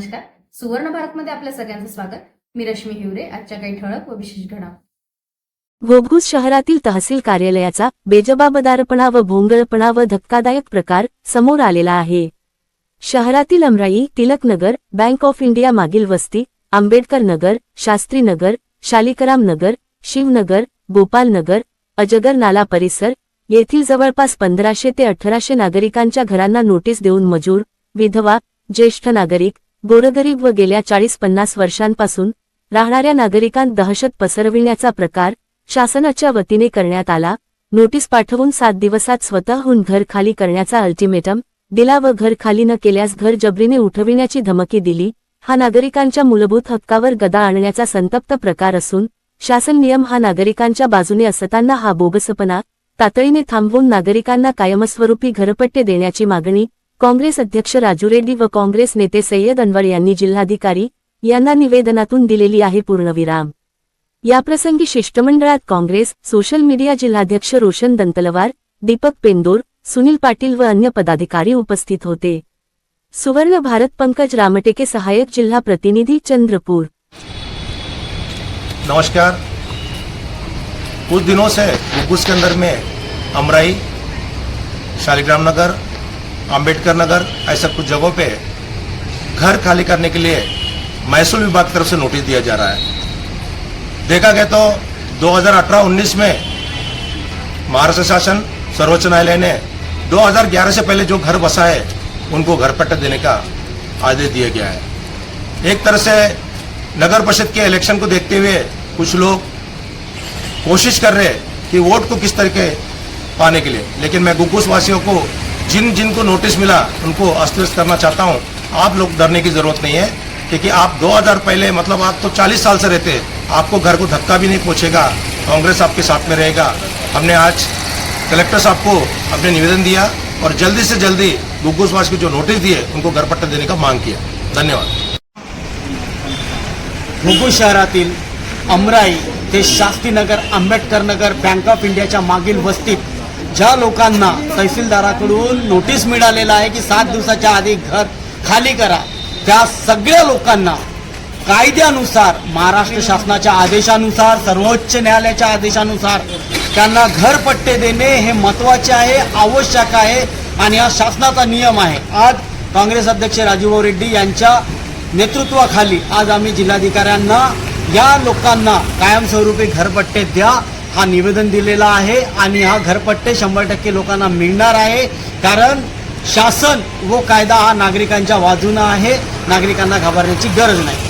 नमस्कार. सुवर्ण भारतमध्ये आपल्या सगळ्यांचं स्वागत. मी रश्मी हिवरे आजच्या काही ठळक व विशेष घडा घोघूस शहरातील तहसील कार्यालयाचा बेजबाबदारपणा व भोंगळपणा व धक्कादायक प्रकार समोर आलेला आहे. शहरातील Amrai Tilaknagar bank of India मागील वस्ती आंबेडकर नगर शास्त्री नगर शालिकराम नगर शिवनगर गोपालनगर अजगर नाला परिसर येथील जवळपास पंधराशे ते अठराशे नागरिकांच्या घरांना नोटीस देऊन मजूर विधवा ज्येष्ठ नागरिक गोरगरीब व गेल्या चाळीस पन्नास वर्षांपासून राहणाऱ्या नागरिकांत दहशत पसरविण्याचा प्रकार शासनाच्या वतीने करण्यात आला. नोटीस पाठवून सात दिवसात स्वतःहून घर खाली करण्याचा अल्टिमेटम दिला व घर खाली न केल्यास घर जबरीने उठविण्याची धमकी दिली. हा नागरिकांच्या मूलभूत हक्कावर गदा आणण्याचा संतप्त प्रकार असून शासन नियम हा नागरिकांच्या बाजूने असताना हा बोगसपणा तातडीने थांबवून नागरिकांना कायमस्वरूपी घरपट्टे देण्याची मागणी काँग्रेस अध्यक्ष राजू रेड्डी व काँग्रेस नेते सय्यद अनवर यांनी जिल्हाधिकारी यांना निवेदनातून दिलेली आहे पूर्णविराम. याप्रसंगी शिष्टमंडळात काँग्रेस सोशल मीडिया जिल्हाध्यक्ष रोशन दंतलवार दीपक पेंदोर सुनील पाटील व अन्य पदाधिकारी उपस्थित होते. सुवर्ण भारत पंकज रामटेके सहायक जिल्हा प्रतिनिधी चंद्रपूर. नमस्कार. कुछ दिनों से गुग्गुस के अंदर में अमराई शालिग्राम नगर अंबेडकर नगर ऐसा कुछ जगहों पे घर खाली करने के लिए महसूल विभाग की तरफ़ से नोटिस दिया जा रहा है। देखा गया तो 2018-19 में महाराष्ट्र शासन सर्वोच्च न्यायालय ने 2011 से पहले जो घर बसा है, उनको घर पट्टा देने का आदेश दिया गया है। एक तरह से नगर परिषद के इलेक्शन को देखते हुए कुछ लोग कोशिश कर रहे कि वोट को किस तरीके पाने के लिए। लेकिन मैं गुग्गुस वासियों को जिन जिनको नोटिस मिला, उनको अस्त व्यस्त करना चाहता हूँ। आप लोग डरने की ज़रूरत नहीं है, क्योंकि आप 2000 पहले मतलब आप तो 40 साल से रहते, आपको घर को धक्का भी नहीं पहुंचेगा, कांग्रेस आपके साथ में रहेगा। हमने आज कलेक्टर साहब को अपने निवेदन दिया और जल्दी से जल्दी गुग्गुस वासी को जो नोटिस दिए, उनको घर पट्टा देने का मांग किया। धन्यवाद। घुगू शहरातील अमराई ते शास्त्रीनगर आंबेडकर नगर बँक ऑफ़ इंडियाच्या मागील वस्तीत ज्या लोकांना तहसीलदाराकडून नोटीस मिळालेला आहे की सात दिवसाच्या आधी घर खाली करा त्या सगळ्या लोकांना कायद्यानुसार महाराष्ट्र शासनाच्या आदेशानुसार सर्वोच्च न्यायालयाच्या आदेशानुसार त्यांना घरपट्टे देणे हे महत्त्वाचे आहे आवश्यक आहे आणि हा शासनाचा नियम आहे. आज काँग्रेस अध्यक्ष राजीवभाऊ रेड्डी यांच्या नेतृत्वाखाली आज आम्ही जिल्हाधिकाऱ्यांना या लोकांना कायमस्वरूपी घरपट्टे द्या हा निवेदन दिलेला आहे आणि हा घरपट्टे शंभर टक्के लोकांना मिळणार आहे. कारण शासन व कायदा हा नागरिकांच्या बाजूनं आहे. नागरिकांना घाबरण्याची गरज नाही.